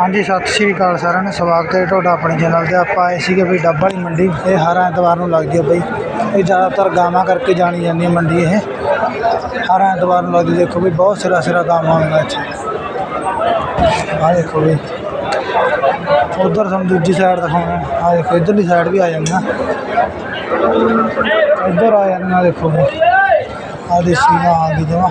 ਹਾਂਜੀ, ਸਤਿ ਸ਼੍ਰੀ ਅਕਾਲ ਸਾਰਿਆਂ ਨੂੰ। ਸਵਾਗਤ ਹੈ ਤੁਹਾਡਾ ਆਪਣੇ ਚੈਨਲ ਤੇ। ਆਪਾਂ ਆਏ ਸੀਗੇ ਵੀ ਡੱਬ ਵਾਲੀ ਮੰਡੀ। ਇਹ ਹਰ ਐਤਵਾਰ ਨੂੰ ਲੱਗਦੀ ਹੈ ਬਈ। ਇਹ ਜ਼ਿਆਦਾਤਰ ਗਾਵਾਂ ਕਰਕੇ ਜਾਣੀ ਜਾਂਦੀ ਹੈ ਮੰਡੀ ਇਹ। ਹਰ ਐਤਵਾਰ ਨੂੰ ਲੱਗਦੀ ਦੇਖੋ ਵੀ ਬਹੁਤ ਸਿਰਾ ਸਿਰਾ ਗਾਵਾਂ ਆਉਂਦੀਆਂ ਇੱਥੇ। ਆਹ ਦੇਖੋ ਵੀ। ਉਧਰ ਤੁਹਾਨੂੰ ਦੂਜੀ ਸਾਈਡ ਦਿਖਾਉਣਾ। ਆਹ ਦੇਖੋ, ਇੱਧਰਲੀ ਸਾਈਡ ਵੀ ਆ ਜਾਂਦੀਆਂ। ਇੱਧਰ ਆ ਜਾਂਦੀਆਂ, ਦੇਖੋ ਬਈ ਦੇਸੀ ਗਾਂ ਆ ਗਈ ਜਮਾ।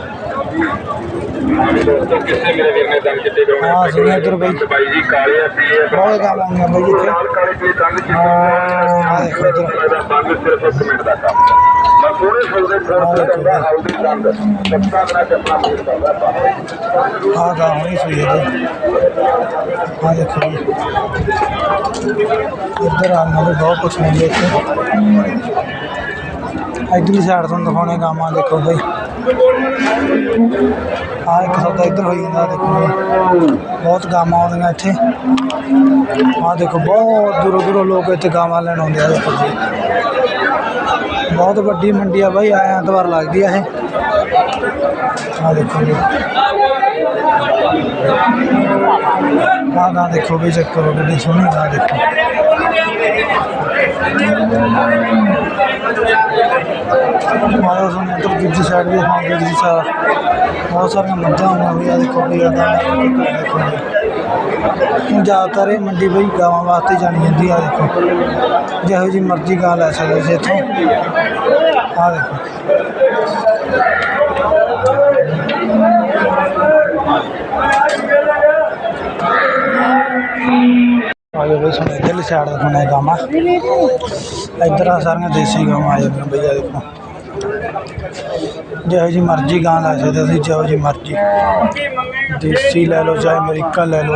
ਕਿਸੇ ਮੇਰੇ ਵੀਰ ਨੇ ਦੰਦ ਚਿੱਟੇ ਕਰਾਉਣੇ ਹਾਂ, ਸੁਣਿਆ ਇੱਧਰ ਬਈ। ਬਾਈ ਜੀ ਕਾਲੇ ਅਸੀਂ ਇਹ ਬਹੁਤ ਗਾਵਾਂ ਆਉਂਦੀਆਂ ਬਈ ਇੱਥੇ। ਲਾਲ ਕਾਲੇ ਤੇ ਦੰਦ ਚਿੱਟੇ ਆਹ ਦੇਖੋ ਇੱਧਰ। ਦਾ ਬੰਦ ਸਿਰਫ ਇੱਕ ਮਿੰਟ ਦਾ ਕੰਮ ਮੈਂ ਪੂਰੇ ਸੌਦੇ ਫੋਨ ਤੇ ਕਰਦਾ ਹਲਦੀ ਦੰਦ ਸੱਤਾਂ ਦਿਨਾਂ ਚ ਆਪਣਾ ਮੂਡ ਕਰਦਾ ਆ ਗਾ ਹੋਣੀ ਸਹੀ ਹੈ ਜੀ। ਆ ਦੇਖੋ ਜੀ। ਇੱਧਰ ਆ ਨਾਲ ਬਹੁਤ ਕੁਛ ਮਿਲਦਾ ਇੱਥੇ। ਇੱਧਰਲੀ ਸਾਈਡ ਤੋਂ ਦਿਖਾਉਣੇ ਗਾਵਾਂ ਦੇਖੋ ਬਈ। ਆ ਇੱਕ ਸੌਦਾ ਇੱਧਰ ਹੋਈ ਜਾਂਦਾ, ਦੇਖੋ ਜੀ। ਬਹੁਤ ਗਾਵਾਂ ਆਉਂਦੀਆਂ ਇੱਥੇ। ਆ ਦੇਖੋ, ਬਹੁਤ ਦੂਰੋਂ ਦੂਰੋਂ ਲੋਕ ਇੱਥੇ ਗਾਵਾਂ ਲੈਣ ਆਉਂਦੇ ਆ, ਦੇਖੋ ਬਹੁਤ ਵੱਡੀ ਮੰਡੀ ਆ ਬਾਈ ਆਇਆ ਐਤਵਾਰ ਲੱਗਦੀ ਆ ਇਹ। ਆ ਦੇਖੋ ਜੀ ਗਾਂ ਦੇਖੋ ਵੀ ਚੈੱਕ ਕਰੋ ਗੱਡੀ ਸੋਹਣੀ ਗਾਂ ਦੇਖੋ। ਮਾਰਾ ਸੁਣ ਇੱਧਰ ਦੂਜੀ ਸਾਈਡ ਵੀ ਹਾਂ, ਦੂਜੀ ਸਾਈਡ ਬਹੁਤ ਸਾਰੀਆਂ ਮੱਝਾਂ ਹੋਈਆਂ ਵੀ ਦੇਖੋ ਵੀ ਆ ਦੇਖੋ ਹੁਣ ਜ਼ਿਆਦਾਤਰ ਇਹ ਮੰਡੀ ਬਈ ਗਾਵਾਂ ਵਾਸਤੇ ਜਾਣੀ ਜਾਂਦੀ ਆ, ਦੇਖੋ। ਜਿਹੋ ਜੀ ਮਰਜ਼ੀ ਗਾਂ ਲੈ ਸਕਦੇ ਸੀ ਇੱਥੋਂ। ਆ ਦੇਖੋ। ਆਜੋ ਬਈ ਸਾਨੂੰ ਇੱਧਰਲੀ ਸਾਈਡ ਦਿਖਾਉਣਾ ਹੈ ਗਾਵਾਂ ਇੱਧਰ ਆ ਸਾਰੀਆਂ ਦੇਸੀ ਗਾਵਾਂ ਆ ਜਾਂਦੀਆਂ ਬਈ, ਆ ਦੇਖੋ। ਜਿਹੋ ਜੀ ਮਰਜ਼ੀ ਗਾਂ ਲੈ ਸਕਦੇ ਅਸੀਂ ਜਿਹੋ ਜੀ ਮਰਜ਼ੀ। ਦੇਸੀ ਲੈ ਲਓ, ਚਾਹੇ ਅਮਰੀਕਾ ਲੈ ਲਓ,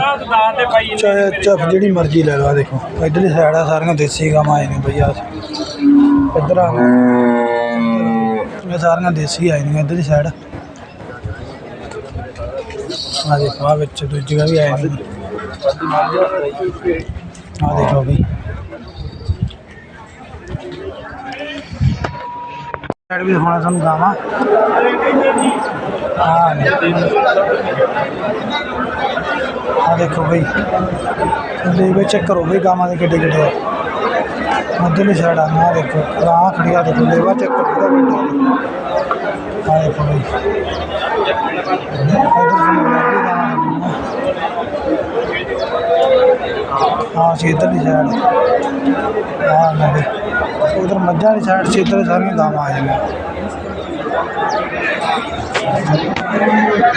ਚਾਹੇ ਚਫ ਜਿਹੜੀ ਮਰਜ਼ੀ ਲੈ ਲਓ, ਆ ਦੇਖੋ। ਇੱਧਰਲੀ ਸਾਈਡ ਆ, ਸਾਰੀਆਂ ਦੇਸੀ ਗਾਵਾਂ ਆਏ ਨੇ ਬਈ, ਆ ਇੱਧਰ ਆ। ਇਹ ਸਾਰੀਆਂ ਦੇਸੀ ਆਏ ਨੇ, ਇੱਧਰਲੀ ਸਾਈਡ ਆ ਦੇਖੋ, ਆ ਵਿੱਚ ਦੂਜੀ ਵੀ ਆਏ ਨੇ। ਆ ਦੇਖੋ ਵੀ ਸਾਈਡ ਵੀ ਦਿਖਾਉਣਾ ਤੁਹਾਨੂੰ ਗਾਵਾਂ ਹਾਂ ਆ ਦੇਖੋ ਬਈ ਲੇਵੇ ਚੈੱਕ ਕਰੋ ਬਈ ਗਾਵਾਂ ਦੇ ਕਿੱਡੇ ਕਿੱਡੇ ਆ ਮੱਧਰਲੀ ਸਾਈਡ ਆ ਆ ਦੇਖੋ ਗਾਂ ਖੜੀ ਆ ਦੇਖੋ ਲੇਵਾ ਚੈੱਕ ਕਰੋ ਇਹਦਾ ਕਿੱਡਾ ਆ ਦੇਖੋ ਬਈ ਇੱਧਰ ਸਾਨੂੰ ਲੱਗੀ ਗਾਵਾਂ ਲੱਗੀਆਂ। ਹਾਂ ਸੀ ਇੱਧਰਲੀ ਸਾਈਡ ਹਾਂ ਨੰਦੇ ਉਧਰ ਮੱਝਾਂ ਵਾਲੀ ਸਾਈਡ ਸੀ ਇੱਧਰ ਸਾਰੀਆਂ ਗਾਵਾਂ ਆ ਜਾਂਦੀਆਂ